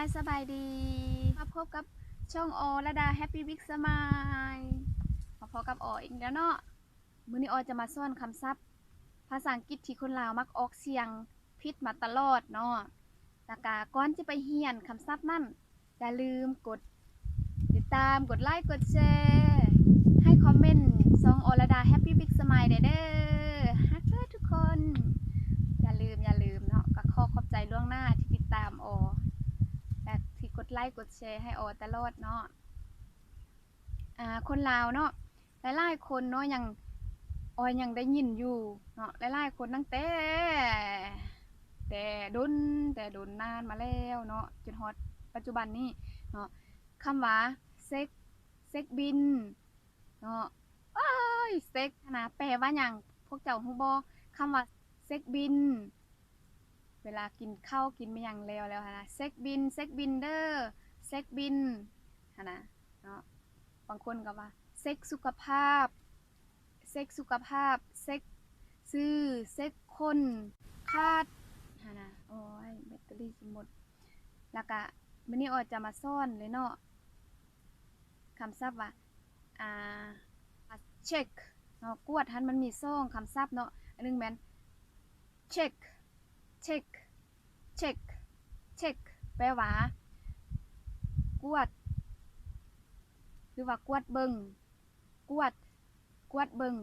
ายสบายดี มาพบกับช่องโอระดาแฮปปี้บิ๊กสมายมาพบกับโออีกแล้วเนาะมื้อนี้โอจะมาสอนคำศัพท์ ภาษาอังกฤษที่คนลาวมักออกเสียงผิดมาตลอดเนาะแล้วก็ก่อนจะไปเรียนคำศัพท์นั่นอย่าลืมกด ติดตามกดไลค์กดแชร์ให้คอมเมนต์ซองโอระดาแฮปปี้บิ๊กสมายเด้อฮักเด้อทุกคน อย่าลืมอย่าลืมเนาะก็ขอขอบใจล่วงหน้าที่ติดตามโอ ดไลค์กดแชร์ให้ออตลอดเนาะอ่าคนลาวเนาะหลายๆคนเนาะยังออยยังได้ยินอยู่เนาะหลายๆคนตั้งแต่แต่ดุนแต่ดุนนานมาแล้วเนาะจนฮอดปัจจุบันนี้เนาะคำว่าเซ็กเซ็กบินเนาะเอ้ยเซ็กนะแปลว่าหยังพวกเจ้าฮู้บ่คำว่าเซ็กบิน เวลากินข้าวกินไม่ยังแล้วแล้วนะเซ็กบินเซ็กบินเด้อเซ็กบินนะเนาะบางคนก็ว่าเซ็กสุขภาพเซ็กสุขภาพเซ็กซื้อเซ็กคนคาดนะโอ้ยแบตเตอรี่สิหมด แล้วก็มื้อนี้ออจะมาสอนเลยเนาะคำศัพท์ว่าอ่าเช็คเนาะกวดหันมันมีซ่องคำศัพท์เนาะอันนึงแมนเช็ค เช็คเช็คเช็คแปลว่ากวด หรือว่ากวดเบิงกวด กวดเบิง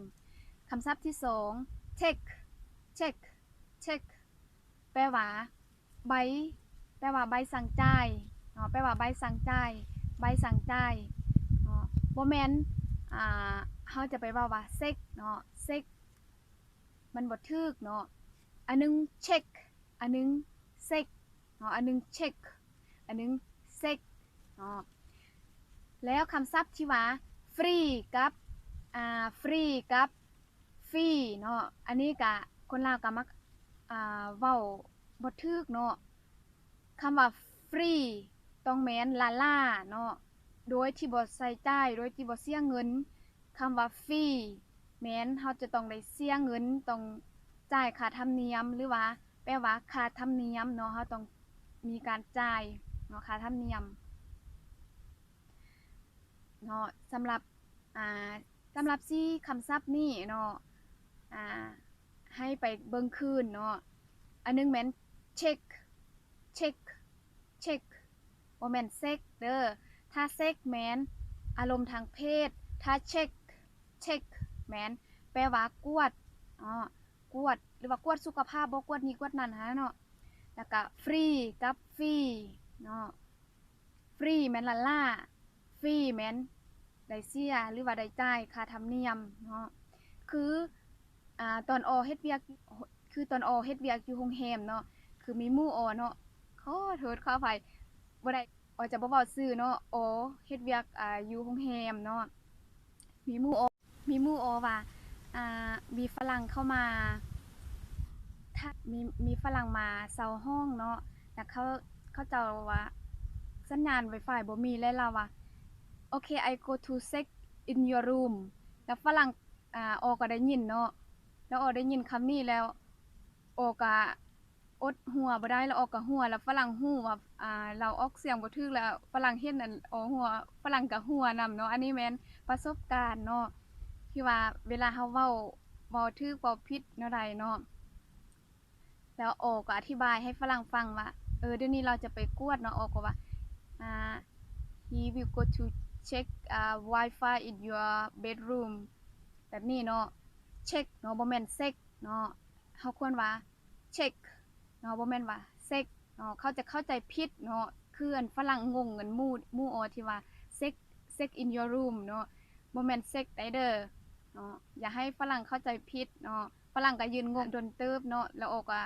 คำศัพท์ที่สอง check check check แปลว่าใบ แปลว่าใบสั่งจ่ายเนาะแปลว่าใบสั่งจ่ายใบสั่งจ่ายเนาะบ่แมนอ่าเฮาจะไปว้าว่าเซ็กเนาะเซ็กมันบ่ถูกเนาะอันหนึงเช็ค อันนึงเซ็กเนาะอันนึงเช็คอันนึงเซ็กเนาะแล้วคำศัพท์ที่ว่าฟรีกับอ่าฟรีกับฟรีเนาะอันนี้ก็คนลาวก็มักอ่าเว้าบ่ถูกเนาะคำว่าฟรีต้องแม่นลาล่าเนาะโดยที่บ่ใส่จ่ายโดยที่บ่เสียเงินคำว่าฟรีแม้นเฮาจะต้องได้เสียเงินต้องจ่ายค่าธรรมเนียมหรือว่า แปลว่าค่าธรรมเนียมเนาะเราต้องมีการจ่ายเนาะค่าธรรมเนียมเนาะสำหรับอ่าสำหรับซี่คำศัพท์นี้เนาะอ่าให้ไปเบิ่งคืนเนาะอันหนึงแม่นเช็คเช็คเช็คบ่แม่นเซ็กเด้อถ้าเซ็กแม่นอารมณ์ทางเพศ ถ้าเช็คเช็คแม่นแปลว่ากวดอ๋อ กวด หรือว่ากวดสุขภาพบ่กวดนี้กวดนั้นหาเนาะแล้วก็ฟรีกับฟรีเนาะฟรีแมนละล่าฟรีแมนไดเสียหรือว่าไดจ่ายค่าธรรมเนียมเนาะคืออ่าตอนออเฮ็ดเวียกคือตอนออเฮ็ดเวียกอยู่โรงแรมเนาะคือมีมู่ออเนาะขอโทษขออภัยบ่ได้ออจะบ่เว้าชื่อเนาะออเฮ็ดเวียกอ่าอยู่โรงแรมเนาะมีมู่ออมีมู่ออว่า มีฝรั่งเข้ามาถ้ามีมีฝรั่งมาเซาห้องเนาะแล้วเขาเขาจ้าว่าสัญญาณ Wi-Fi บ่มีเลยเราว่าโอเค I go to sex in your room แล้วฝรั่งอ่าออก็ได้ยินเนาะแล้วออได้ยินคำนี้แล้วออก็อดหัวบ่ได้แล้วออก็หัวแล้วฝรั่งฮู้ว่าอ่าเราออกเสียงบ่ถูกแล้วฝรั่งเห็นนั่นออหัวฝรั่งก็หัวนํเนาะอันนี้แม่นประสบการณ์เนาะ ที่ว่าเวลาเฮาเว้าเว้าถูกเว้าผิดแนวใดเนาะแล้วโอก็อธิบายให้ฝรั่งฟังว่า เออเดี๋ยวนี้เราจะไปกวดเนาะโอก็ว่าอ่า he will go to check อ่า Wi-Fi in your bedroom แบบนี้เนาะ check เนาะบ่แม่น sex เนาะเฮาควรว่า check เนาะบ่แม่นว่า sex เนาะเขาจะเข้าใจผิดเนาะคืออันฝรั่งงงกันมู่มู่ออที่ว่า sex sex in your room เนาะบ่แม่นเซ็กไดเด้อ เนาะอย่าให้ฝรั่งเข้าใจผิดเนาะฝรั่งก็ยืนงงดนเติบเนาะแล้วโอก็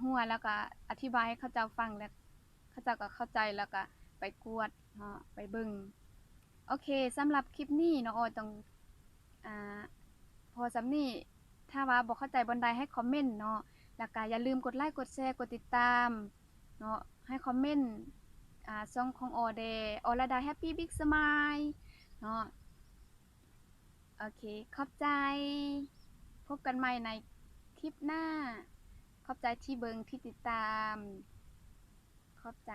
หัวแล้วก็อธิบายให้เขาเจ้าฟังแล้วเขาเจ้าก็เข้าใจแล้วก็ไปกวดเนาะไปบิ่งโอเคสำหรับคลิปนี้เนาะโอต้องอ่าพอสำนี้ถ้าว่าบ่เข้าใจบนใดให้คอมเมนต์เนาะแล้วก็อย่าลืมกดไลค์กดแชร์กดติดตามเนาะให้คอมเมนต์อ่าช่องของออเดออลดาแฮปปี้บิ๊กสมายเนาะ โอเค ขอบใจ พบกันใหม่ในคลิปหน้า ขอบใจที่เบิงที่ติดตาม ขอบใจ